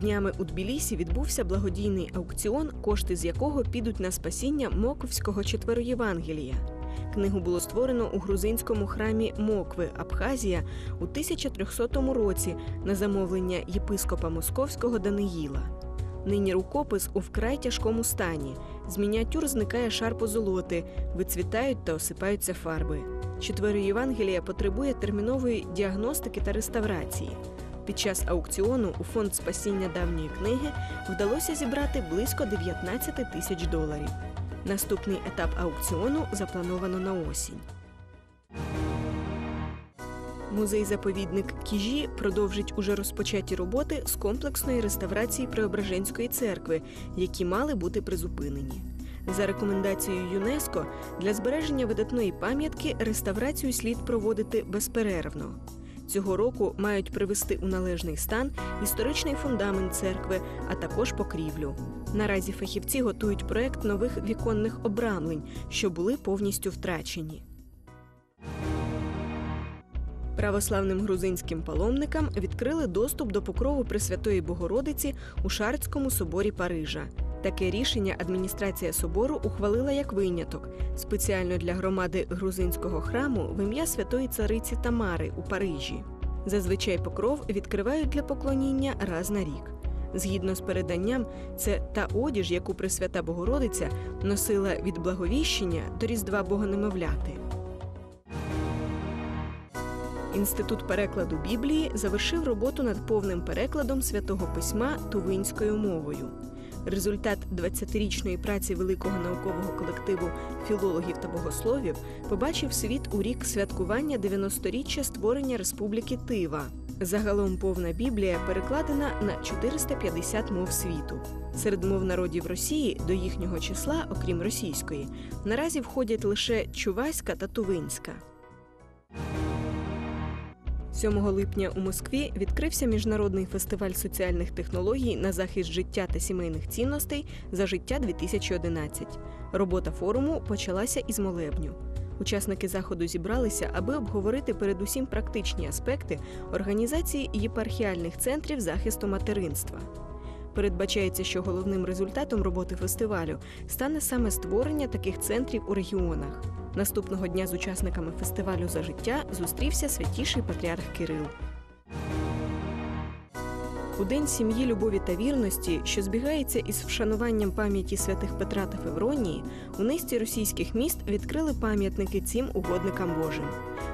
Днями у Тбілісі відбувся благодійний аукціон, кошти з якого підуть на спасіння Моковського четвероєвангелія. Книгу було створено у грузинському храмі Мокви, Абхазія у 1300 році на замовлення єпископа Московського Даниїла. Нині рукопис у вкрай тяжкому стані. З мініатюр зникає шар позолоти, вицвітають та осипаються фарби. Четверо Євангелія потребує термінової діагностики та реставрації. Під час аукціону у фонд спасіння давньої книги вдалося зібрати близько 19 тисяч доларів. Наступний етап аукціону заплановано на осінь. Музей-заповідник Кіжі продовжить уже розпочаті роботи з комплексної реставрації Преображенської церкви, які мали бути призупинені. За рекомендацією ЮНЕСКО для збереження видатної пам'ятки реставрацію слід проводити безперервно. Цього року мають привести у належний стан історичний фундамент церкви, а також покрівлю. Наразі фахівці готують проект нових віконних обрамлень, що були повністю втрачені. Православним грузинським паломникам відкрили доступ до покрову Пресвятої Богородиці у Шарцькому соборі Парижа. Таке рішення адміністрація собору ухвалила як виняток спеціально для громади грузинського храму в ім'я святої цариці Тамари у Парижі. Зазвичай покров відкривають для поклоніння раз на рік. Згідно з переданням, це та одіж, яку Пресвята Богородиця носила від благовіщення до Різдва Богонемовляти. Інститут перекладу Біблії завершив роботу над повним перекладом святого письма тувинською мовою. Результат 20-річної праці великого наукового колективу філологів та богословів побачив світ у рік святкування 90-річчя створення Республіки Тива. Загалом повна Біблія перекладена на 450 мов світу. Серед мов народів Росії до їхнього числа, окрім російської, наразі входять лише чуваська та тувинська. 7 липня у Москві відкрився міжнародний фестиваль соціальних технологій на захист життя та сімейних цінностей за життя 2011 Робота форуму почалася із молебню. Учасники заходу зібралися, аби обговорити передусім практичні аспекти організації єпархіальних центрів захисту материнства. Передбачається, що головним результатом роботи фестивалю стане саме створення таких центрів у регіонах. Наступного дня з учасниками фестивалю за життя зустрівся святіший патріарх Кирил. У День сім'ї, любові та вірності, що збігається із вшануванням пам'яті святих Петра та Февронії, у низці російських міст відкрили пам'ятники цим угодникам Божим.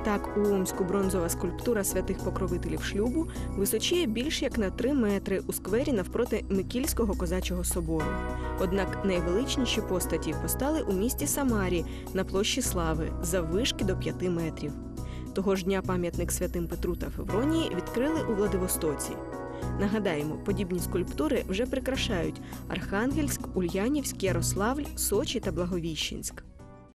Так, у Омську бронзова скульптура святих покровителів шлюбу височіє більш як на 3 метри у сквері навпроти Микільського козачого собору. Однак найвеличніші постаті постали у місті Самарі на площі Слави за вишки до 5 метрів. Того ж дня пам'ятник святим Петру та Февронії відкрили у Владивостоці. Нагадаємо, подібні скульптури вже прикрашають Архангельськ, Ульянівськ, Ярославль, Сочі та Благовіщенськ.